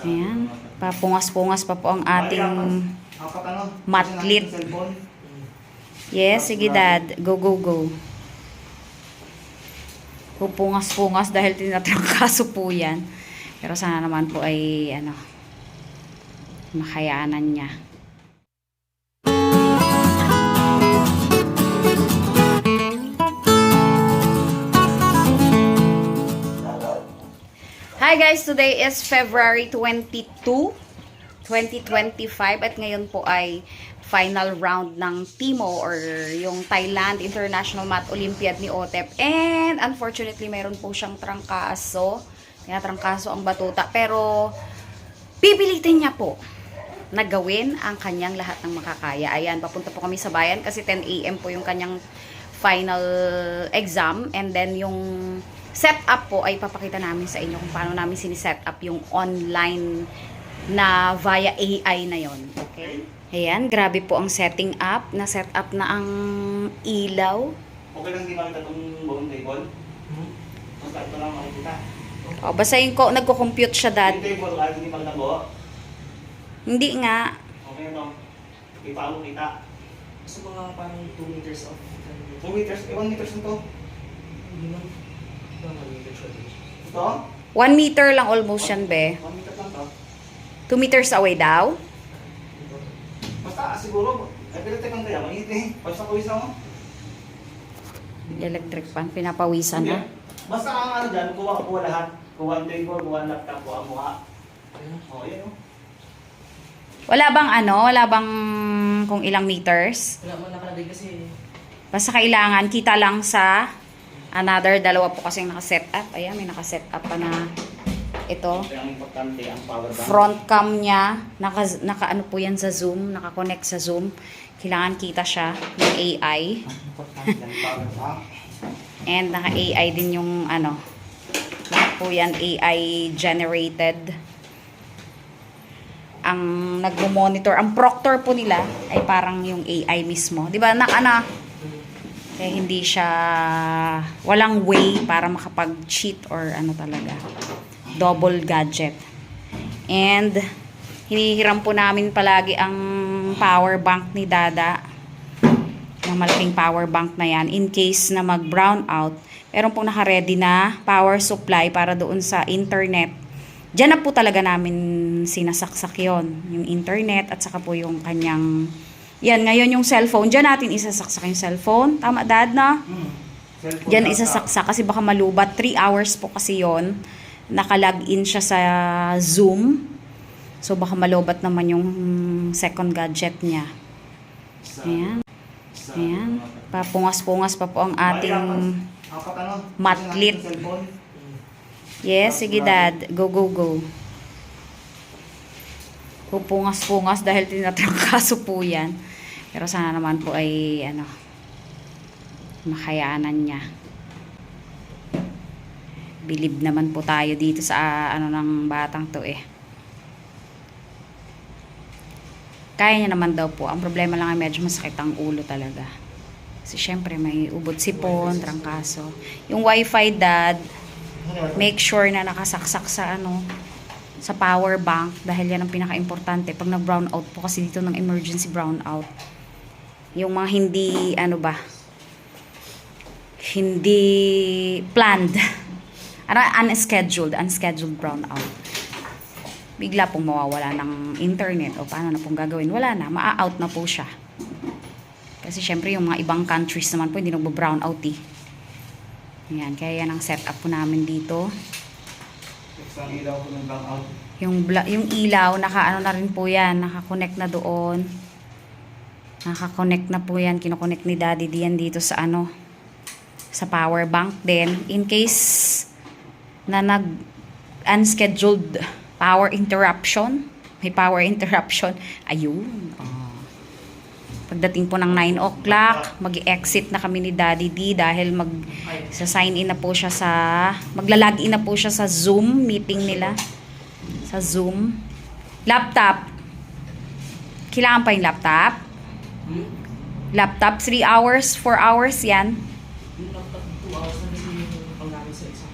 Ayan. Papungas-pungas pa po ang ating... Matlit. Yes, sige dad. Go, go, go. Pupungas-pungas dahil tinatrangkaso po yan. Pero sana naman po ay, ano, makayanan niya. Hi guys, today is February 22, 2025 at ngayon po ay final round ng TIMO or yung Thailand International Math Olympiad ni OTEP and unfortunately mayroon po siyang trangkaso. Kaya trangkaso ang batuta. Pero pipilitin niya po na gawin ang kanyang lahat ng makakaya. Ayan, papunta po kami sa bayan kasi 10 a.m. po yung kanyang final exam. And then yung setup po ay papakita namin sa inyo kung paano namin siniset up yung online na via AI na yon. Okay? Ayan, grabe po ang setting up. Na set up na ang ilaw. Okay lang di makita itong buong table? Basta ito lang makikita. O, basta yung ko, nagko-compute siya dad. Yung table kahit hindi makita buo. Hindi nga. Okay ito. Kita mo kita. Sa mga parang 2 meters of 2 meters, eh 1 meters na to. Hindi man. Ito? 1 meter lang almost yan, be. 1 meter lang to. 2 meters away daw. Basta siguro, ay pinatay kang kaya, mainit eh. Basta pawisa mo. Electric fan, pinapawisan na. Basta ang ano dyan, kuha kuha lahat. Kuha ang table, kuha ang laptop, kuha ang mukha. Oh, yan oh. Wala bang ano, wala bang kung ilang meters? Wala man nakalagay kasi Basta kailangan, kita lang sa another, dalawa po kasing nakaset up. Ayan, may nakaset up pa na ito. Front cam niya, naka, naka ano po yan sa Zoom, naka-connect sa Zoom. Kailangan kita siya ng AI. And naka-AI din yung ano, lahat po yan AI generated. Ang nagmo-monitor, ang proctor po nila ay parang yung AI mismo. 'Di ba? Na ano, kaya hindi siya walang way para makapag-cheat or ano talaga. Double gadget. And hinihiram po namin palagi ang power bank ni Dada yung malaking power bank na yan in case na mag brown out meron pong naka-ready na power supply para doon sa internet Diyan na po talaga namin sinasaksak yon yung internet at saka po yung kanyang yan ngayon yung cellphone diyan natin isasaksak yung cellphone tama dad na Hmm. Cellphone Diyan isasaksak kasi baka malubat 3 hours po kasi yon nakalagin siya sa Zoom so baka malubat naman yung second gadget niya ayan Ayan. Papungas-pungas pa po ang ating... Ano? matlit. Yes, sige dad. Go, go, go. Pupungas-pungas dahil tinatrangkaso po yan. Pero sana naman po ay, ano, makayanan niya. Bilib naman po tayo dito sa, ano, ng batang to eh. Kaya niya naman daw po. Ang problema lang ay medyo masakit ang ulo talaga. Kasi syempre may ubot sipon, trangkaso. Yung wifi dad, make sure na nakasaksak sa ano sa power bank dahil yan ang pinaka-importante pag nag-brown out po kasi dito ng emergency brown out yung mga hindi ano ba hindi planned ano unscheduled unscheduled brown out bigla pong mawawala ng internet o paano na pong gagawin wala na maa-out na po siya kasi syempre yung mga ibang countries naman po hindi nagbo-brown out eh Ayan, kaya yan ang setup po namin dito. Isang ilaw ko ng out. Yung, yung ilaw, naka ano na rin po yan, naka-connect na doon. Naka-connect na po yan, kinoconnect ni Daddy diyan dito sa ano, sa power bank din. In case na nag unscheduled power interruption, may power interruption, ayun. Oh. Pagdating po ng 9 o'clock, mag-exit na kami ni Daddy D dahil mag sa sign in na po siya sa magla-log in na po siya sa Zoom meeting nila sa Zoom laptop kailangan pa yung laptop Hmm? laptop 3 hours 4 hours yan Yung laptop 2 hours na kasi yung panggamit sa isa.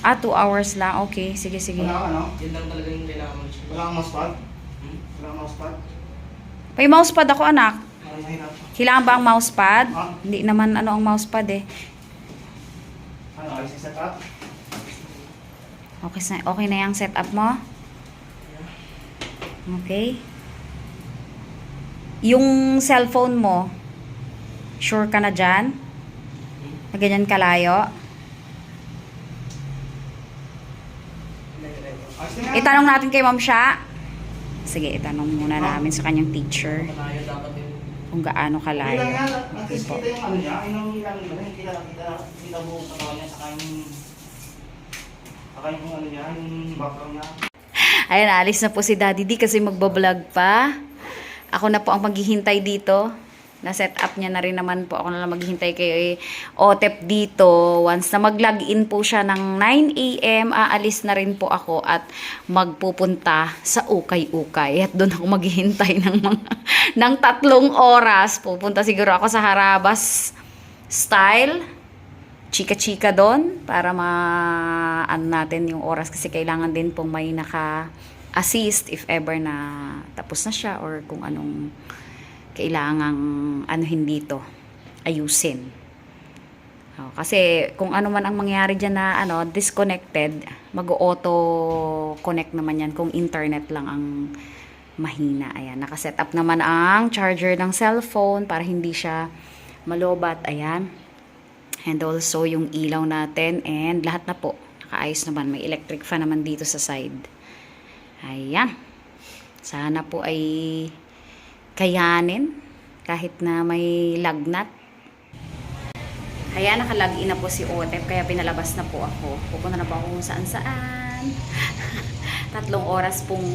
Ah, 2 hours lang. Okay, sige, sige. Wala ka, no? Yun lang talaga yung kailangan mo. Wala kang mousepad? Hmm? Wala kang mousepad? May mousepad ako, anak. Kailangan ba ang mousepad? Ah. Hindi naman ano ang mousepad eh. Ano, ayos yung setup? Okay, okay na yung setup mo? Okay. Yung cellphone mo, sure ka na dyan? Na ganyan kalayo? Nga. Itanong natin kay Ma'am Sha. Sige, itanong muna namin sa kanyang teacher kung gaano kalayo. lang yan. At Okay least po. kita yung ano niya. Inang ilang. Hindi kita kita kita buong katawan niya. Saka yung saka yung ano niya. Yung background niya. Ayan, alis na po si Daddy D kasi magbablog pa. Ako na po ang maghihintay dito. Na-set up niya na rin naman po. Ako na lang maghihintay kay Otep dito. Once na mag-login po siya ng 9 a.m., aalis na rin po ako at magpupunta sa ukay-ukay. At doon ako maghihintay ng mga ng tatlong oras. Pupunta siguro ako sa Harabas style chika-chika doon para ma ano natin yung oras kasi kailangan din pong may naka-assist if ever na tapos na siya or kung anong kailangang anuhin dito ayusin. Oh, kasi kung ano man ang mangyari dyan na ano, disconnected, mag-auto connect naman yan kung internet lang ang mahina. Ayan, nakaset up naman ang charger ng cellphone para hindi siya malobat. Ayan. And also yung ilaw natin and lahat na po. Nakaayos naman. May electric fan naman dito sa side. Ayan. Sana po ay kayanin kahit na may lagnat. Ayan, nakalagin na po si Otep kaya pinalabas na po ako. Pupunta na po ako kung saan saan. Tatlong oras pong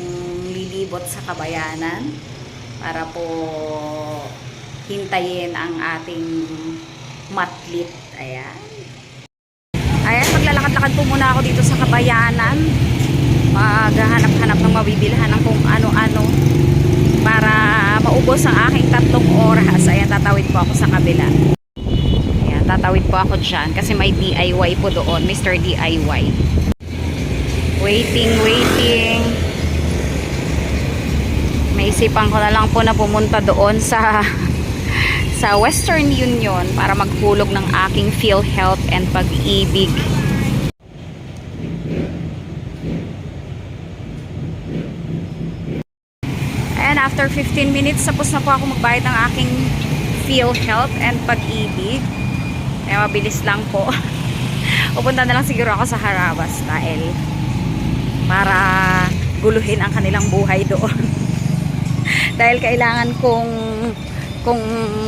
lilibot sa kabayanan para po hintayin ang ating matlit. Ayan. Ayan, maglalakad-lakad po muna ako dito sa kabayanan. Maghahanap-hanap ng mabibilhan ng kung ano-ano para maubos ang aking tatlong oras. Ayan, tatawid po ako sa kabila. Ayan, tatawid po ako dyan kasi may DIY po doon. Mr. DIY. Waiting, waiting. Naisipan ko na lang po na pumunta doon sa sa Western Union para maghulog ng aking PhilHealth and pag-ibig. And after 15 minutes, tapos na po ako magbayad ng aking PhilHealth and pag-ibig. Kaya mabilis lang po. Pupunta na lang siguro ako sa Haraba style para guluhin ang kanilang buhay doon. Dahil kailangan kong kung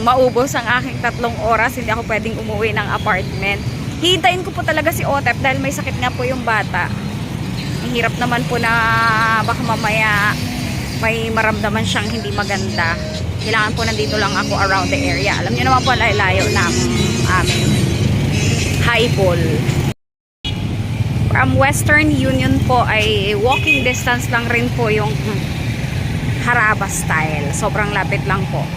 maubos ang aking tatlong oras, hindi ako pwedeng umuwi ng apartment. Hihintayin ko po talaga si Otep dahil may sakit nga po yung bata. Ang hirap naman po na baka mamaya may maramdaman siyang hindi maganda. Kailangan po nandito lang ako around the area. Alam niyo naman po layo ng aming high ball. From Western Union po ay walking distance lang rin po yung Haraba style. Sobrang lapit lang po.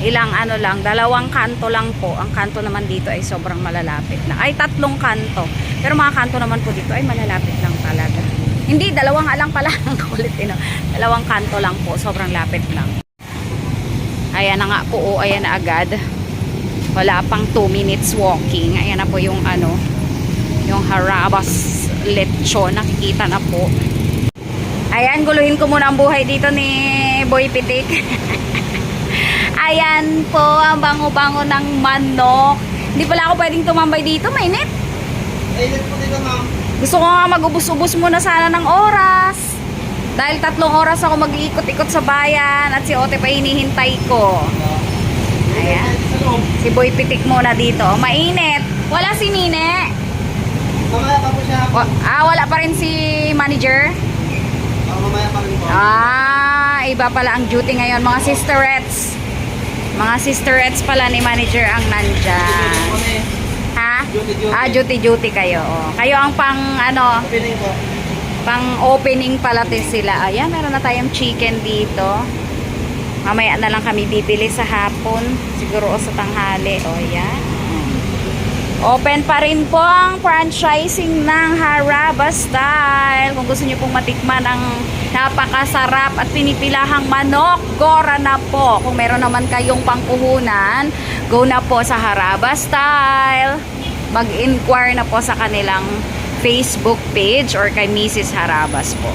Ilang ano lang, dalawang kanto lang po. Ang kanto naman dito ay sobrang malalapit na. Ay, tatlong kanto. Pero mga kanto naman po dito ay malalapit lang talaga. Hindi, dalawang alang pala. Ang kulit eh, no? Dalawang kanto lang po. Sobrang lapit lang. Ayan na nga po. Oh, ayan na agad. Wala pang 2 minutes walking. Ayan na po yung ano, yung Harabas lechon. Nakikita na po. Ayan, guluhin ko muna ang buhay dito ni Boy Pitik. Ayan po, ang bango-bango ng manok. Hindi pala ako pwedeng tumambay dito, mainit. Ayun po dito ma'am. Gusto ko nga mag-ubus-ubos muna sana ng oras. Dahil tatlong oras ako mag-iikot-ikot sa bayan at si Ote pa hinihintay ko. Ayan. Si Boy Pitik muna dito. Mainit. Wala si Nine. Mamaya pa po siya. Ah, wala pa rin si manager. Mamaya pa rin po. Ah, iba pala ang duty ngayon. Mga sisterettes. Mga sisterettes pala ni manager ang nandyan. Ha? Duty, duty. Ah, kayo. Oh. Kayo ang pang, ano, Piling po. pang opening pala din sila. Ayan, meron na tayong chicken dito. Mamaya na lang kami bibili sa hapon. Siguro o sa tanghali. O, yan. Open pa rin po ang franchising ng Haraba Style. Kung gusto niyo pong matikman ang napakasarap at pinipilahang manok, gora na po. Kung meron naman kayong pangkuhunan, go na po sa Haraba Style. Mag-inquire na po sa kanilang Facebook page or kay Mrs. Harabas po.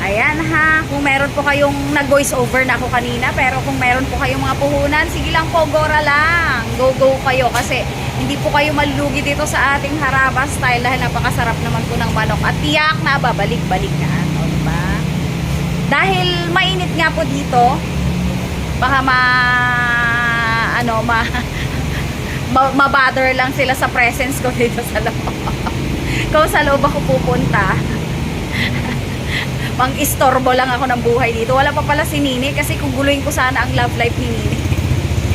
Ayan ha, kung meron po kayong nag-voice over na ako kanina, pero kung meron po kayong mga puhunan, sige lang po, gora lang. Go, go kayo kasi hindi po kayo malulugi dito sa ating haraba style dahil napakasarap naman po ng manok. At tiyak na babalik-balik na. O, diba? Dahil mainit nga po dito, baka ma ano ma- mabother lang sila sa presence ko dito sa loob. Kung sa loob ako pupunta, pang istorbo lang ako ng buhay dito. Wala pa pala si Nini kasi kung guluhin ko sana ang love life ni Nini.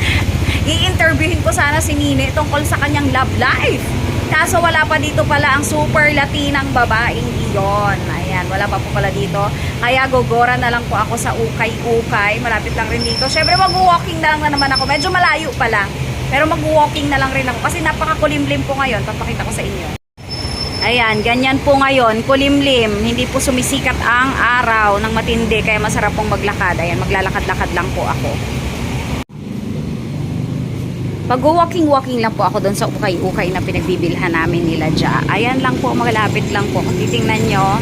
I-interviewin ko sana si Nini tungkol sa kanyang love life. Kaso wala pa dito pala ang super latinang babaeng iyon. Ayan, wala pa po pala dito. Kaya gogora na lang po ako sa ukay-ukay. Malapit lang rin dito. Syempre mag-walking na lang na naman ako. Medyo malayo pa lang. Pero mag-walking na lang rin ako. Kasi napakakulimlim po ngayon. Papakita ko sa inyo. Ayan, ganyan po ngayon, kulimlim, hindi po sumisikat ang araw ng matindi, kaya masarap pong maglakad. Ayan, maglalakad-lakad lang po ako. Pag-walking-walking lang po ako doon sa ukay-ukay na pinagbibilhan namin nila dya. Ayan lang po, magalapit lang po. Kung titingnan nyo,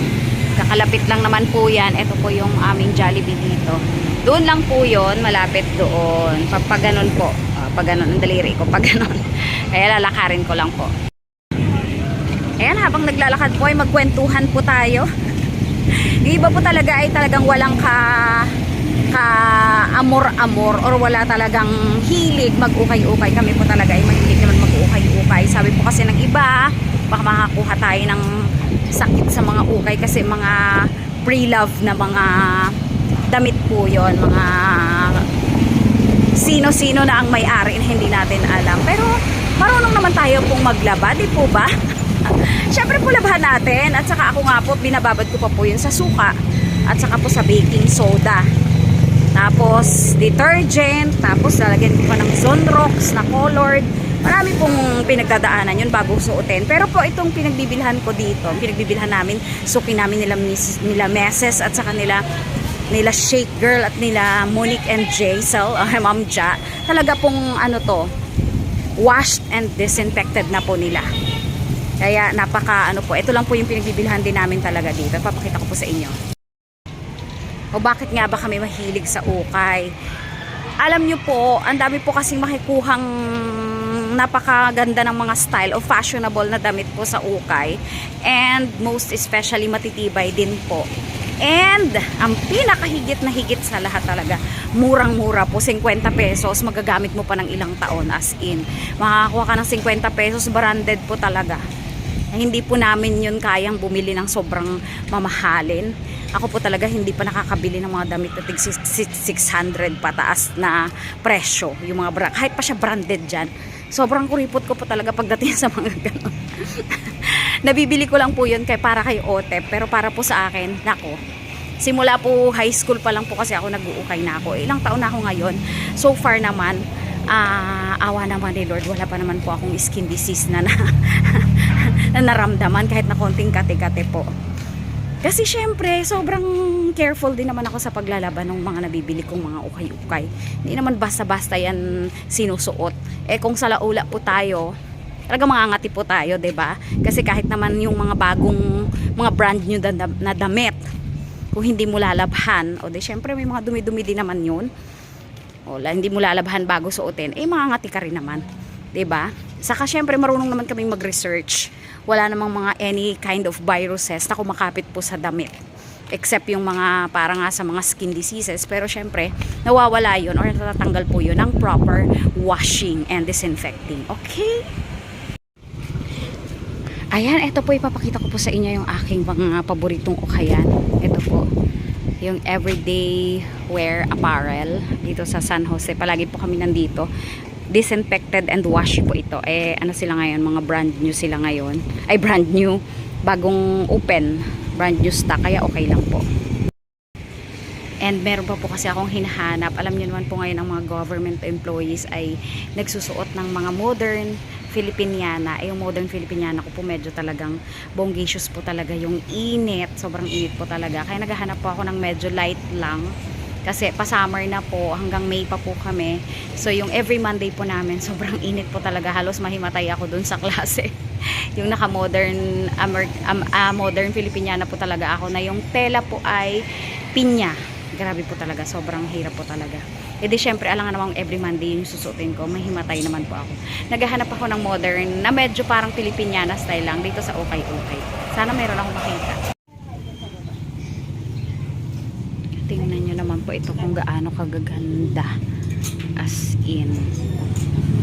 kakalapit lang naman po yan. Ito po yung aming Jollibee dito. Doon lang po yon malapit doon. Pag, po, pag ganun, ang daliri ko, pag ganun. Kaya lalakarin ko lang po. Ayan, habang naglalakad po ay magkwentuhan po tayo. Yung iba po talaga ay talagang walang ka ka amor-amor or wala talagang hilig mag-ukay-ukay. Kami po talaga ay mahilig naman mag-ukay-ukay. Sabi po kasi ng iba, baka makakuha tayo ng sakit sa mga ukay kasi mga pre-love na mga damit po yon mga sino-sino na ang may-ari hindi natin alam. Pero marunong naman tayo pong maglaba, di po ba? Siyempre po labahan natin at saka ako nga po binababad ko pa po yun sa suka at saka po sa baking soda. Tapos detergent, tapos lalagyan ko pa ng Zonrox na colored. Marami pong pinagdadaanan yun bago suotin. Pero po itong pinagbibilhan ko dito, pinagbibilhan namin, suki namin nila, miss, nila Meses at saka nila nila Shake Girl at nila Monique and Jaisel, uh, Ma'am Ja. Talaga pong ano to, washed and disinfected na po nila. Kaya napaka ano po, ito lang po yung pinagbibilhan din namin talaga dito. Papakita ko po sa inyo. O bakit nga ba kami mahilig sa ukay? Alam nyo po, ang dami po kasing makikuhang napakaganda ng mga style o fashionable na damit po sa ukay. And most especially matitibay din po. And ang pinakahigit na higit sa lahat talaga, murang-mura po, 50 pesos, magagamit mo pa ng ilang taon as in. Makakakuha ka ng 50 pesos, branded po talaga. Hindi po namin yun kayang bumili ng sobrang mamahalin. Ako po talaga hindi pa nakakabili ng mga damit na tig 600 pataas na presyo. Yung mga brand, kahit pa siya branded dyan. Sobrang kuripot ko po talaga pagdating sa mga ganun. Nabibili ko lang po yun kay para kay Otep. Pero para po sa akin, nako, simula po high school pa lang po kasi ako nag-uukay na ako. Ilang taon na ako ngayon. So far naman, ah, awa naman ni Lord, wala pa naman po akong skin disease na, na, na naramdaman kahit na konting kate-kate po. Kasi syempre, sobrang careful din naman ako sa paglalaban ng mga nabibili kong mga ukay-ukay. Hindi naman basta-basta yan sinusuot. Eh kung sa laula po tayo, talaga mangangati po tayo, 'di ba? Kasi kahit naman yung mga bagong mga brand new na, na damit, kung hindi mo lalabhan, o di syempre may mga dumi-dumi din naman 'yun. O hindi mo lalabhan bago suotin, eh mangangati ka rin naman, 'di ba? Saka syempre marunong naman kaming mag-research. Wala namang mga any kind of viruses na kumakapit po sa damit. Except yung mga para nga sa mga skin diseases. Pero syempre, nawawala yun or natatanggal po yun ng proper washing and disinfecting. Okay? Ayan, ito po ipapakita ko po sa inyo yung aking mga paboritong ukayan. Ito po, yung everyday wear apparel dito sa San Jose. Palagi po kami nandito. Disinfected and wash po ito. Eh, ano sila ngayon? Mga brand new sila ngayon. Ay, brand new. Bagong open. Brand new stock. Kaya okay lang po. And meron pa po kasi akong hinahanap. Alam niyo naman po ngayon ang mga government employees ay nagsusuot ng mga modern Filipiniana. Eh, yung modern Filipiniana ko po medyo talagang bongacious po talaga yung init. Sobrang init po talaga. Kaya naghahanap po ako ng medyo light lang. Kasi pa-summer na po, hanggang May pa po kami. So yung every Monday po namin, sobrang init po talaga. Halos mahimatay ako dun sa klase. yung naka-modern Amer- um, ah, modern Filipiniana po talaga ako na yung tela po ay pinya. Grabe po talaga, sobrang hirap po talaga. E di syempre, alam nga namang every Monday yung susutin ko, mahimatay naman po ako. Naghahanap ako ng modern na medyo parang Filipiniana style lang dito sa Okay Okay. Sana meron akong makita. Tingnan nyo naman po ito kung gaano kagaganda. As in.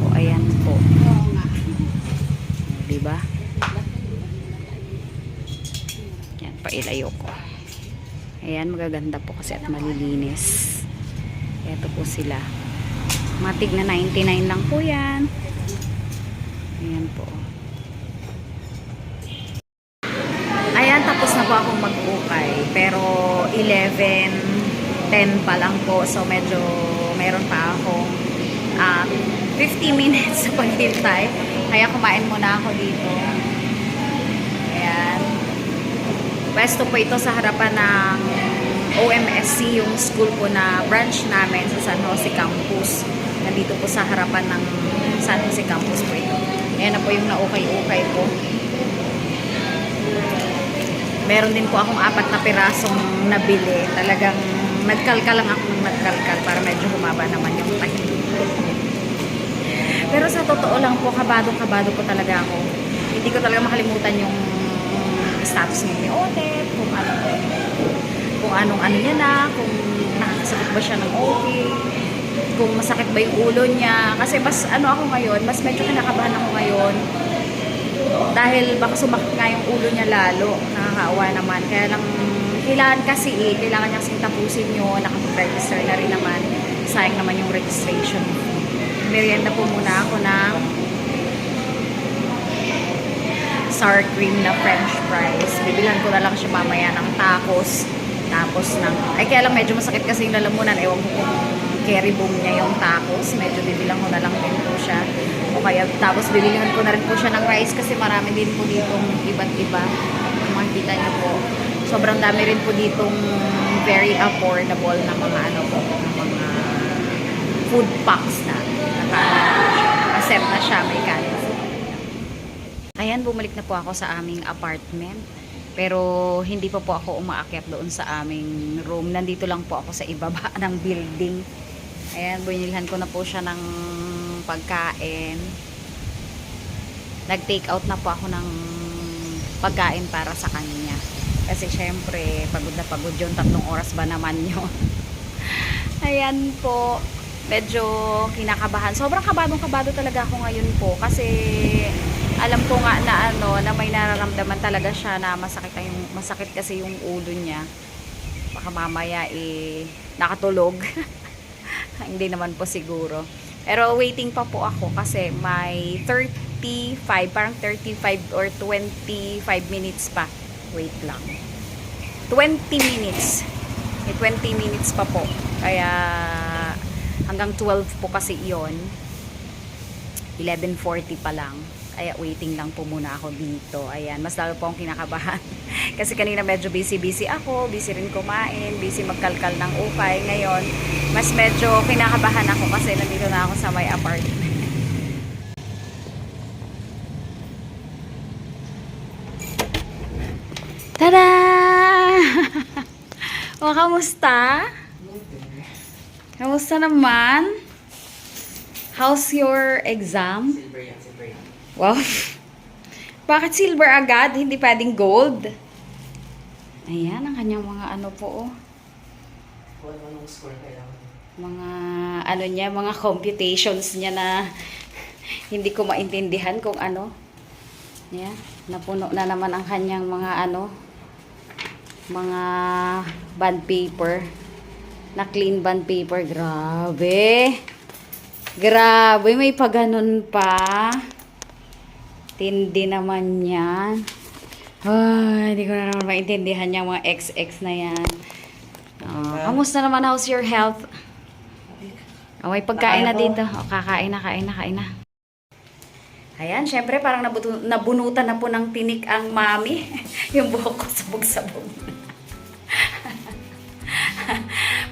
O, ayan po. Diba? Yan, pailayo ko. Ayan, magaganda po kasi at malilinis. Ito po sila. Matig na 99 lang po yan. Ayan po. Ayan, tapos na po akong mag-ukay. Pero 11, 10 pa lang po. So, medyo meron pa akong ah, 50 minutes sa paghintay. Kaya kumain muna ako dito. Ayan. Pwesto po ito sa harapan ng OMSC, yung school po na branch namin sa San Jose Campus. Nandito po sa harapan ng San Jose Campus po ito. Ayan na po yung naukay-ukay po. Meron din po akong apat na pirasong nabili. Talagang nagkalkal lang ako ng nagkalkal para medyo humaba naman yung time. Pero sa totoo lang po, kabado-kabado po talaga ako. Hindi ko talaga makalimutan yung status niya ni Otet, kung ano kung anong ano niya na, kung nakakasakit ba siya ng okay, kung masakit ba yung ulo niya. Kasi mas ano ako ngayon, mas medyo kinakabahan ako ngayon dahil baka sumakit nga yung ulo niya lalo. Nakakaawa naman. Kaya lang, kailangan kasi eh, kailangan niyang sintapusin yun. Nakapag-register na rin naman. Sayang naman yung registration. Merienda po muna ako ng sour cream na french fries. Bibilan ko na lang siya mamaya ng tacos. Tapos ng, ay kaya lang medyo masakit kasi yung lalamunan. Ewan ko kung carry boom niya yung tacos. Medyo bibilang ko na lang din po siya. O kaya tapos bibilihan ko na rin po siya ng rice kasi marami din po ditong iba't iba. Kung makikita niyo po. Sobrang dami rin po ditong very affordable na mga ano po, na mga food packs na. Naka, accept na siya, may kanin. Ayan, bumalik na po ako sa aming apartment. Pero hindi pa po ako umaakyat doon sa aming room. Nandito lang po ako sa ibaba ng building. Ayan, binilhan ko na po siya ng pagkain. Nag-take out na po ako ng pagkain para sa kanya. Kasi syempre, pagod na pagod yun. Tatlong oras ba naman yun? Ayan po. Medyo kinakabahan. Sobrang kabadong-kabado talaga ako ngayon po. Kasi alam ko nga na ano na may nararamdaman talaga siya na masakit yung masakit kasi yung ulo niya. Baka mamaya eh nakatulog. Hindi naman po siguro. Pero waiting pa po ako kasi may 35 parang 35 or 25 minutes pa. Wait lang. 20 minutes. May 20 minutes pa po. Kaya hanggang 12 po kasi iyon. 11.40 pa lang kaya waiting lang po muna ako dito. Ayan, mas lalo po akong kinakabahan. Kasi kanina medyo busy-busy ako, busy rin kumain, busy magkalkal ng ukay. Ngayon, mas medyo kinakabahan ako kasi nandito na ako sa may apartment. Tada! o, kamusta? Kamusta naman? How's your exam? Silver yan. Wow. Bakit silver agad? Hindi pwedeng gold? Ayan, ang kanyang mga ano po, oh. Mga, ano niya, mga computations niya na hindi ko maintindihan kung ano. Ayan, napuno na naman ang kanyang mga ano, mga bond paper. Na clean bond paper. Grabe. Grabe, may paganon pa. Tindi naman yan. Ay, hindi ko na naman maintindihan yung mga XX na yan. Oh, kamusta naman? How's your health? Oh, may pagkain na Kakain dito. Oh, kakain na, kain na, kain na. Ayan, syempre parang nabutu- nabunutan na po ng tinik ang mami. yung buhok ko sabog-sabog.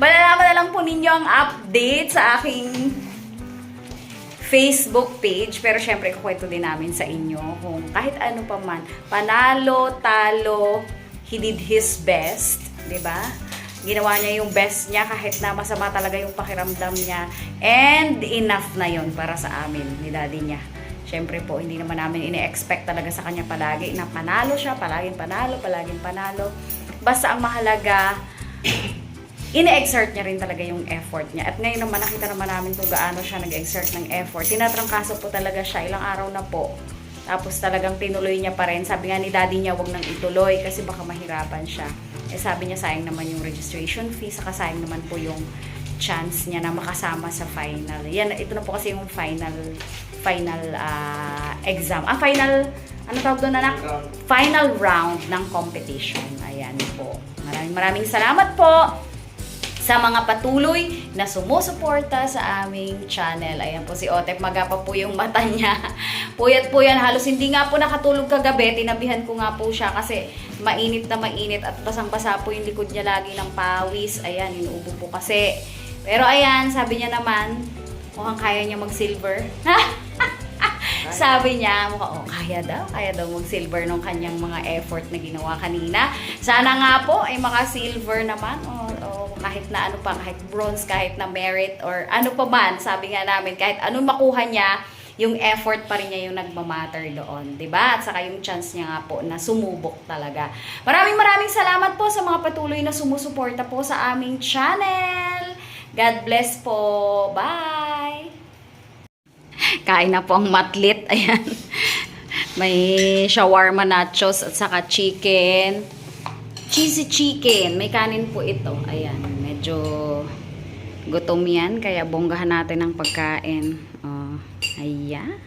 Malalaman na lang po ninyo ang update sa aking Facebook page. Pero syempre, kukwento din namin sa inyo kung kahit ano pa man, panalo, talo, he did his best. 'di ba? Ginawa niya yung best niya kahit na masama talaga yung pakiramdam niya. And enough na yon para sa amin, ni daddy niya. Syempre po, hindi naman namin ini-expect talaga sa kanya palagi na panalo siya, palaging panalo, palaging panalo. Basta ang mahalaga, ine-exert niya rin talaga yung effort niya. At ngayon naman nakita naman namin kung gaano siya nag-exert ng effort. Tinatrangkaso po talaga siya ilang araw na po. Tapos talagang tinuloy niya pa rin. Sabi nga ni daddy niya, wag nang ituloy kasi baka mahirapan siya. Eh sabi niya, sayang naman yung registration fee, saka sayang naman po yung chance niya na makasama sa final. Yan, ito na po kasi yung final final ah, exam. Ah, final, ano tawag doon anak? Final round ng competition. Ayan po. Maraming maraming salamat po sa mga patuloy na sumusuporta sa aming channel. Ayan po si Otep, magapa po yung mata niya. Puyat po yan, halos hindi nga po nakatulog kagabi. Tinabihan ko nga po siya kasi mainit na mainit at basang-basa po yung likod niya lagi ng pawis. Ayan, inuubo po kasi. Pero ayan, sabi niya naman, mukhang kaya niya mag-silver. Sabi niya, mukha, oh, kaya daw, kaya daw mag-silver nung kanyang mga effort na ginawa kanina. Sana nga po ay maka-silver naman o, o kahit na ano pa, kahit bronze, kahit na merit or ano pa man, sabi nga namin, kahit anong makuha niya, yung effort pa rin niya yung nagmamatter doon, 'di ba? At saka yung chance niya nga po na sumubok talaga. Maraming maraming salamat po sa mga patuloy na sumusuporta po sa aming channel. God bless po. Bye! Kain na po ang matlit. Ayan. May shawarma nachos at saka chicken. Cheesy chicken. May kanin po ito. Ayan. Medyo gutom yan. Kaya bonggahan natin ang pagkain. Oh, ayan.